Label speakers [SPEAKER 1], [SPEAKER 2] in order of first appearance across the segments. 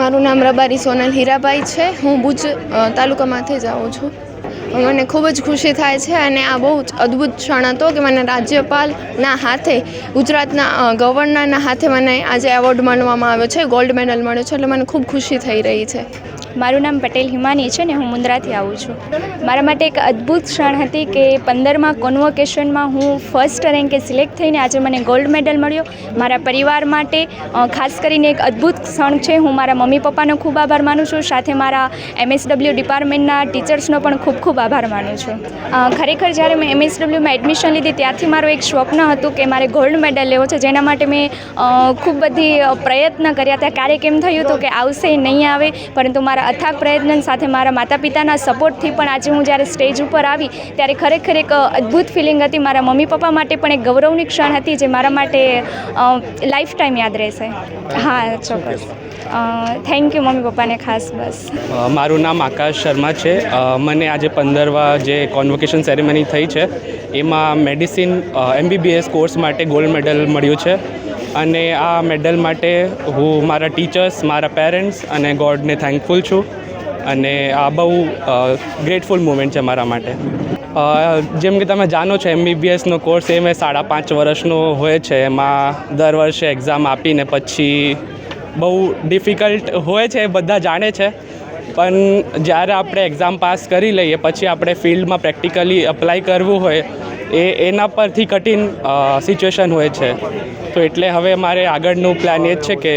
[SPEAKER 1] મારું નામ રબારી સોનલ હીરાબાઈ છે. હું ભુજ તાલુકામાંથી જ આવું છું. મને ખૂબ જ ખુશી થાય છે અને આ બહુ જ અદ્ભુત ક્ષણ હતો કે મને રાજ્યપાલના હાથે, ગુજરાતના ગવર્નરના હાથે મને આજે એવોર્ડ માનવામાં આવ્યો છે, ગોલ્ડ મેડલ મળ્યો છે, એટલે મને ખૂબ ખુશી થઈ રહી છે.
[SPEAKER 2] મારું નામ પટેલ હિમાની છે ને હું મુન્દ્રાથી આવું છું. મારા માટે એક અદ્ભુત ક્ષણ હતી કે પંદરમાં કોન્વોકેશનમાં હું ફર્સ્ટ રેન્કે સિલેક્ટ થઈને આજે મને ગોલ્ડ મેડલ મળ્યો. મારા પરિવાર માટે ખાસ કરીને એક અદ્ભુત ક્ષણ છે, હું મારા મમ્મી પપ્પાનો ખૂબ આભાર માનું છું, સાથે મારા એમએસડબલ્યુ ડિપાર્ટમેન્ટના ટીચર્સનો પણ ખૂબ ખૂબ આભાર માનું છું. ખરેખર જ્યારે મેં એમએસડબલ્યુમાં એડમિશન લીધી ત્યારથી મારું એક સ્વપ્ન હતું કે મારે ગોલ્ડ મેડલ લેવો છે, જેના માટે મેં ખૂબ બધી પ્રયત્ન કર્યા. હતા ક્યારેક એમ થયું હતું કે આવશે, નહીં આવે, પરંતુ મારા અથાગ પ્રયત્ન સાથે મારા માતા પિતાના સપોર્ટથી પણ આજે હું જ્યારે સ્ટેજ ઉપર આવી ત્યારે ખરેખર એક અદ્ભુત ફિલિંગ હતી. મારા મમ્મી પપ્પા માટે પણ એક ગૌરવની ક્ષણ હતી જે મારા માટે લાઈફ ટાઈમ યાદ રહેશે. હા, ચોક્કસ. થેન્ક યુ મમ્મી પપ્પાને ખાસ બસ.
[SPEAKER 3] મારું નામ આકાશ શર્મા છે. મને આજે પંદરવા જે કોન્વોકેશન સેરેમની થઈ છે, એમાં મેડિસિન એમબીબીએસ કોર્સ માટે ગોલ્ડ મેડલ મળ્યું છે. અને આ મેડલ માટે હું મારા ટીચર્સ, મારા પેરેન્ટ્સ અને ગોડને થેન્કફુલ છું. અને આ બહુ ગ્રેટફુલ મુમેન્ટ છે મારા માટે. જેમ કે તમે જાણો છો એમબીબીએસનો કોર્સ એ મેં સાડા પાંચ વર્ષનો હોય છે. એમાં દર વર્ષે એક્ઝામ આપીને પછી બહુ ડિફિકલ્ટ હોય છે, એ બધા જાણે છે. પણ જ્યારે આપણે એક્ઝામ પાસ કરી લઈએ, પછી આપણે ફિલ્ડમાં પ્રેક્ટિકલી અપ્લાય કરવું હોય એ એના પરથી કઠિન સિચ્યુએશન હોય છે. તો એટલે હવે મારે આગળનું પ્લાન એ જ છે કે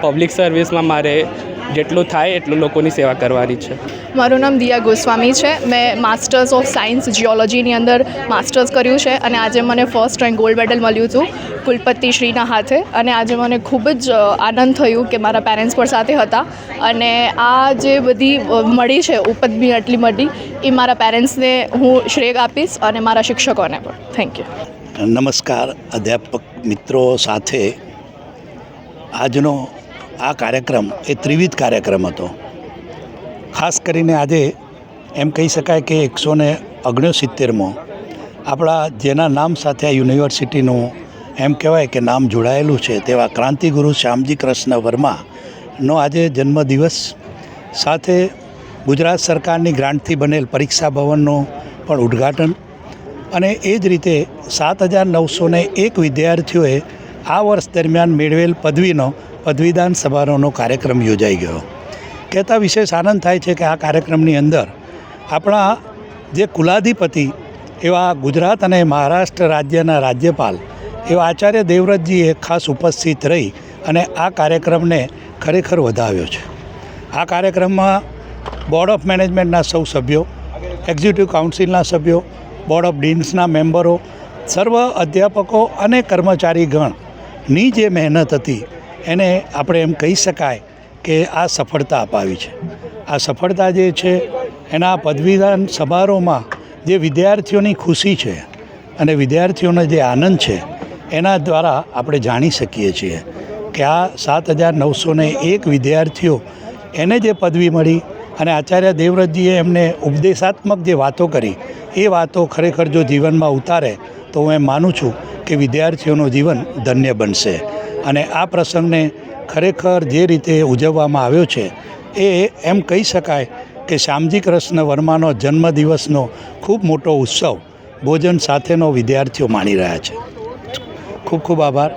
[SPEAKER 3] પબ્લિક સર્વિસમાં મારે જેટલું થાય એટલું લોકોની સેવા કરવાની છે.
[SPEAKER 4] મારું નામ દિયા ગોસ્વામી છે. મેં માસ્ટર્સ ઓફ સાયન્સ જીઓલોજીની અંદર માસ્ટર્સ કર્યું છે અને આજે મને ફર્સ્ટ રેન્ક ગોલ્ડ મેડલ મળ્યું હતું કુલપતિ શ્રીના હાથે. અને આજે મને ખૂબ જ આનંદ થયું કે મારા પેરેન્ટ્સ પણ સાથે હતા. અને આ જે બધી મળી છે ઉપદમી આટલી મળી એ મારા પેરેન્ટ્સને હું શ્રેય આપીશ અને મારા શિક્ષકોને પણ. થેન્ક યુ
[SPEAKER 5] નમસ્કાર અધ્યાપક મિત્રો સાથે આજનો આ કાર્યક્રમ એ ત્રિવિધ કાર્યક્રમ હતો. ખાસ કરીને આજે એમ કહી શકાય કે એકસો ને ઓગણસિત્તેરમો આપણા જેના નામ સાથે આ યુનિવર્સિટીનું એમ કહેવાય કે નામ જોડાયેલું છે તેવા ક્રાંતિગુરુ શ્યામજી કૃષ્ણ વર્માનો આજે જન્મદિવસ. સાથે ગુજરાત સરકારની ગ્રાન્ટથી બનેલ પરીક્ષા ભવનનું પણ ઉદ્ઘાટન અને એ જ રીતે સાત હજાર નવસો એક વિદ્યાર્થીઓએ આ વર્ષ દરમિયાન મેળવેલ પદવીનો પદવીદાન સમારોહનો કાર્યક્રમ યોજાઈ ગયો. કહેતા વિશેષ આનંદ થાય છે કે આ કાર્યક્રમની અંદર આપણા જે કુલાધિપતિ એવા ગુજરાત અને મહારાષ્ટ્ર રાજ્યના રાજ્યપાલ એવા આચાર્ય દેવવ્રતજીએ ખાસ ઉપસ્થિત રહી અને આ કાર્યક્રમને ખરેખર વધાવ્યો છે. આ કાર્યક્રમમાં બોર્ડ ઓફ મેનેજમેન્ટના સૌ સભ્યો, એક્ઝિક્યુટિવ કાઉન્સિલના સભ્યો, બોર્ડ ઓફ ડીન્સના મેમ્બરો, સર્વ અધ્યાપકો અને કર્મચારીગણની જે મહેનત હતી એને આપણે એમ કહી શકાય કે આ સફળતા અપાવી છે. આ સફળતા જે છે, એના પદવીદાન સમારોહમાં જે વિદ્યાર્થીઓની ખુશી છે અને વિદ્યાર્થીઓનો જે આનંદ છે, એના દ્વારા આપણે જાણી શકીએ છીએ કે આ સાત હજાર નવસો એક વિદ્યાર્થીઓ એને જે પદવી મળી અને આચાર્ય દેવવ્રતજીએ એમને ઉપદેશાત્મક જે વાતો કરી, એ વાતો ખરેખર જો જીવનમાં ઉતારે, તો હું એમ માનું છું કે વિદ્યાર્થીઓનું જીવન ધન્ય બનશે. અને આ પ્રસંગને ખરેખર જે રીતે ઉજવવામાં આવ્યો છે, એ એમ કહી શકાય કે શ્યામજી કૃષ્ણ વર્માનો જન્મદિવસનો ખૂબ મોટો ઉત્સવ ભોજન સાથેનો વિદ્યાર્થીઓ માણી રહ્યા છે. ખૂબ ખૂબ આભાર.